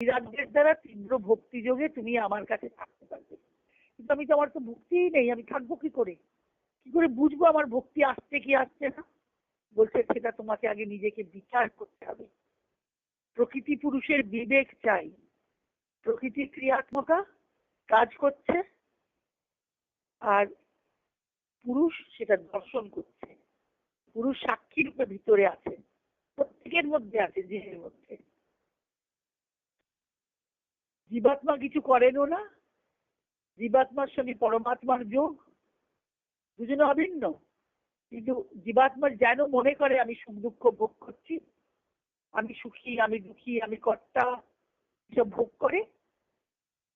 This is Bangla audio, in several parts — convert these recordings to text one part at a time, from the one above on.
বৈরাগ্যের দ্বারা তীব্র ভক্তি যোগে তুমি আমার কাছে থাকতে পারবে। কিন্তু আমি তো আমার তো ভক্তিই নেই, আমি থাকব কি করে? কি করে বুঝব আমার ভক্তি আসছে কি আসছে না? বলছে, সেটা তোমাকে আগে নিজেকে বিচার করতে হবে। প্রকৃতি পুরুষের বিবেক চাই। প্রকৃতি ক্রিয়াত্মকা, কাজ করছে, আর পুরুষ সেটা দর্শন করছে। পুরুষ সাক্ষী রূপে ভিতরে আছে, প্রত্যেকের মধ্যে আছে জীবের মধ্যে। জীবাত্মা কিছু করেনও না। জীবাত্মার সঙ্গে পরমাত্মার যোগ দুজনে অভিন্ন। কিন্তু জীবাত্মার যেন মনে করে, আমি সুখ দুঃখ ভোগ করছি, আমি সুখী, আমি দুঃখী, আমি কর্তা, এসব ভোগ করে,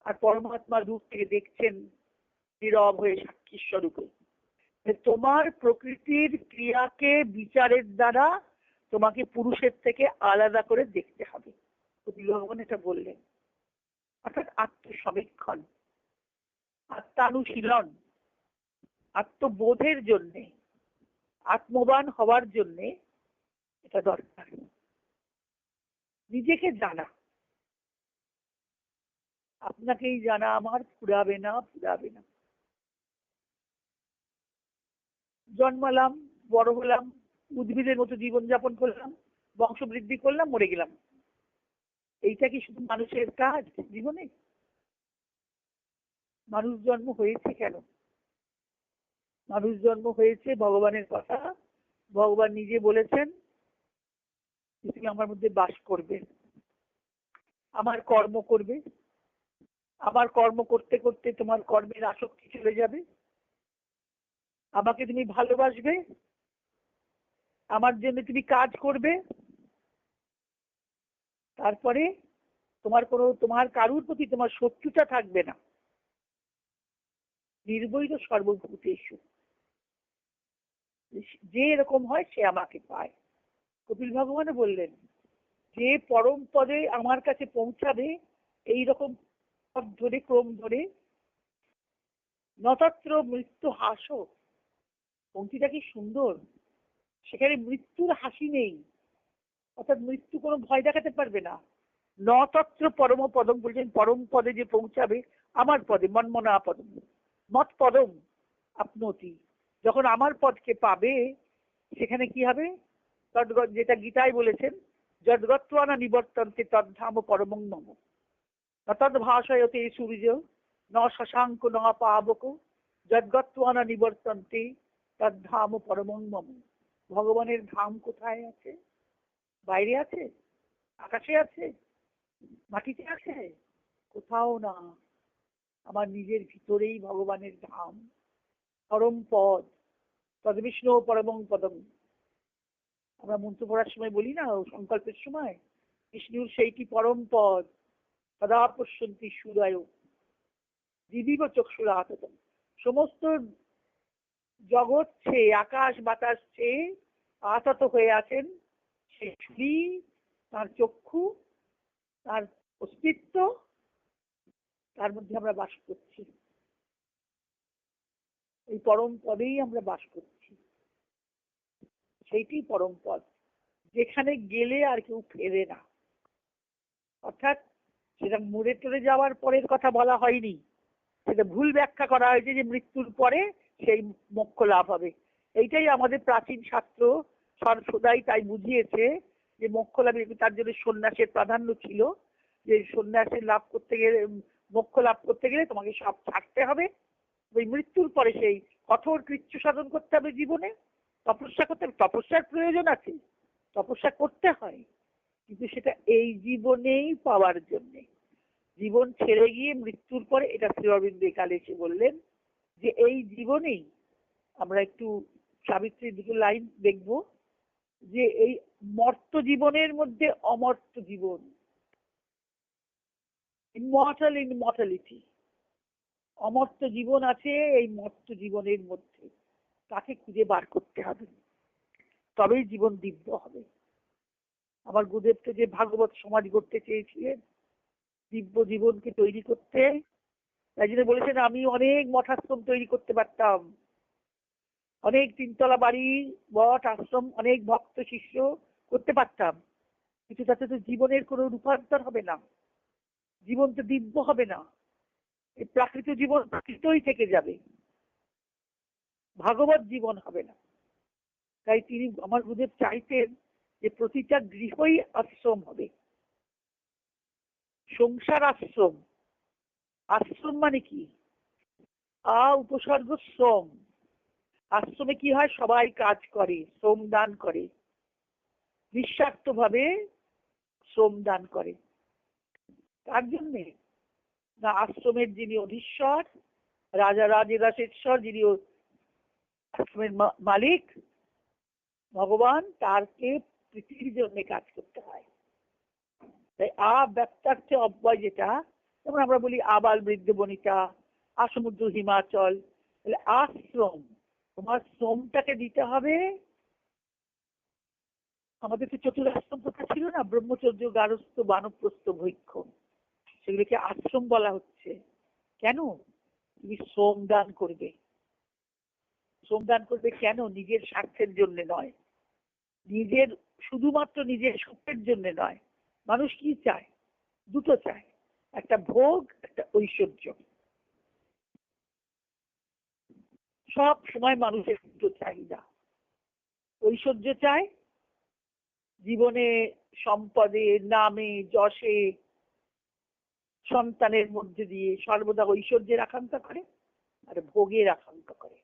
আর পরমাত্মা দূর থেকে দেখছেন, নীরব হয়ে সাক্ষী স্বরূপে। তোমার প্রকৃতির ক্রিয়াকে বিচারের দ্বারা তোমাকে পুরুষের থেকে আলাদা করে দেখতে হবে। ভগবান এটা বললেন। অর্থাৎ আত্মসমীক্ষণ, আত্মানুশীলন, আত্মবোধের জন্যে, আত্মবান হওয়ার জন্যে এটা দরকার। নিজেকে জানা। আপনাকেই জানা, আমার ফুরাবে না ফুরাবে না। জন্মালাম, বড় হলাম, উদ্ভিদের মতো জীবনযাপন করলাম, বংশবৃদ্ধি করলাম, মরে গেলাম। এইটা কি শুধু মানুষের কাজ জীবনে? মানুষ জন্ম হয়েছে কেন? মানুষ জন্ম হয়েছে ভগবানের কথা। ভগবান নিজে বলেছেন তুমি আমার মধ্যে বাস করবে, আমার কর্ম করবে। আমার কর্ম করতে করতে তোমার কর্মের আসক্তি চলে যাবে। আমাকে তুমি ভালোবাসবে। আমার জন্য তুমি কাজ করবে। তারপরে তোমার কোনো, তোমার কারুর প্রতি তোমার শত্রুতা থাকবে না। নির্বৈধ সর্বভূতেষু যে এরকম হয়, সে আমাকে পায়। কপিল ভগবান বললেন, যে পরম পদে আমার কাছে পৌঁছাবে এই রকম ধরে, ক্রম ধরে, নতত্র মৃত্যু হাস। পঙ্ক্তিটা কি সুন্দর? সেখানে মৃত্যুর হাসি নেই। অর্থাৎ মৃত্যু কোনো ভয় দেখাতে পারবে না। নতত্র পরম পদম বলছেন, পরম পদে যে পৌঁছাবে, আমার পদে, মনমনা পদম। মত পদম আপনতি। যখন আমার পদকে পাবে, সেখানে কি হবে? যেটা গীতায় বলেছেন, যদ্গত্বানা নিবর্তন্তে তদ্ধাম পরমং মম। তদ ভাষয়তে সূর্য ন শশাঙ্ক, ন পাবক, যদ্গত্বানা নিবর্তন্তে তদ্ধাম পরমং মম। ভগবানের ধাম কোথায় আছে? বাইরে আছে? আকাশে আছে? মাটিতে আছে? কোথাও না। আমার নিজের ভিতরেই ভগবানের ধাম। পরম পদ। তদ বিষ্ণু, পরমং পদম। আমরা মন্ত্র পড়ার সময় বলি না, সংকল্পের সময়? বিষ্ণুর সেইটি পরম পদ। সদা পশ্যন্তি সুদয়। দিদিব চক্ষুরা আততম সমস্ত জগৎ ছে আকাশ বাতাস ছে আতত হয়ে আছেন। সে সুরি তার চক্ষু, তার অস্তিত্ব, তার মধ্যে আমরা বাস করছি। এই পরম পদেই আমরা বাস করছি। সেইটি পরম পদ, যেখানে গেলে আর কেউ ফেরে না। অর্থাৎ সেটা মরে টরে যাওয়ার পরের কথা বলা হয়নি। সেটা ভুল ব্যাখ্যা করা হয়েছে যে মৃত্যুর পরে সেই মোক্ষ লাভ হবে। এইটাই আমাদের প্রাচীন শাস্ত্র সদাই তাই বুঝিয়েছে যে মোক্ষ লাভের তার জন্য সন্ন্যাসের প্রাধান্য ছিল, যে সন্ন্যাসের লাভ করতে গেলে, মোক্ষ লাভ করতে গেলে তোমাকে সব ছাড়তে হবে। ওই মৃত্যুর পরে সেই কঠোর কৃচ্ছ সাধন করতে হবে জীবনে। তপস্যা করতে হবে, তপস্যার প্রয়োজন আছে, তপস্যা করতে হয়। কিন্তু সেটা এই জীবনেই পাওয়ার জন্যে। জীবন ছেড়ে গিয়ে মৃত্যুর পরে এটা শ্রী অরবিন্দ কালে এসে বললেন যে এই জীবনেই আমরা একটু সাবিত্রীর দুটো লাইন দেখব। যে এই মর্ত জীবনের মধ্যে অমর্ত জীবন। ইনমর্টাল ইনমর্টালিটি অমর্ত জীবন আছে এই মর্ত জীবনের মধ্যে। তাকে খুঁজে বার করতে হবে। তবেই জীবন দিব্য হবে। আমার গুরুদেবকে যে ভাগবত সমাজ গড়তে চেয়েছিলেন, দিব্য জীবনকে তৈরি করতে, তাই জন্য বলেছেন আমি অনেক মঠাশ্রম তৈরি করতে পারতাম। অনেক তিনতলা বাড়ি মঠ আশ্রম, অনেক ভক্ত, শিষ্য করতে পারতাম। কিন্তু তাতে তো জীবনের কোনো রূপান্তর হবে না। জীবন তো দিব্য হবে না। এই প্রাকৃত জীবন প্রাকৃতই থেকে যাবে। ভাগবত জীবন হবে না। তাই তিনি আমার গুরুদেব চাইতেন যে প্রতিটা গৃহই আশ্রম হবে। সংসার আশ্রম। আশ্রম মানে কি? আ উপসর্গ শ্রম আশ্রমে কি হয়? সবাই কাজ করে, শ্রম দান করে। নিঃস্বার্থ ভাবে শ্রম দান করে। তার জন্যে না, আশ্রমের যিনি অধীশ্বর, রাজা রাজেরাসেশ্বর যিনি আশ্রমের মালিক, ভগবান, তারকে পৃথিবীর জন্য কাজ করতে হয়। তাই আ ব্যক্তার্থে অব্যয় যেটা, যেমন আমরা বলি আবাল বৃদ্ধ বনিতা, আসমুদ্র হিমাচল, তাহলে আশ্রম তোমার শ্রমটাকে দিতে হবে। আমাদের তো চতুরাশ্রম প্রথা ছিল না, ব্রহ্মচর্য, গারস্থ, বানপ্রস্থ ভৈক্ষ সেগুলোকে আশ্রম বলা হচ্ছে। কেন? তুমি শ্রম দান করবে। শ্রম দান করবে কেন? নিজের স্বার্থের জন্য নয়। নিজের, শুধুমাত্র নিজের সুখের জন্য নয়। মানুষ কি চায়? দুটো চায়। একটা ভোগ, একটা ঐশ্বর্য। সব সময় মানুষের দুটো চাহিদা। ঐশ্বর্য চায় জীবনে সম্পদে, নামে, যশে, সন্তানের মধ্যে দিয়ে সর্বদা ঐশ্বর্যের আকাঙ্ক্ষা করে, আর ভোগের আকাঙ্ক্ষা করে।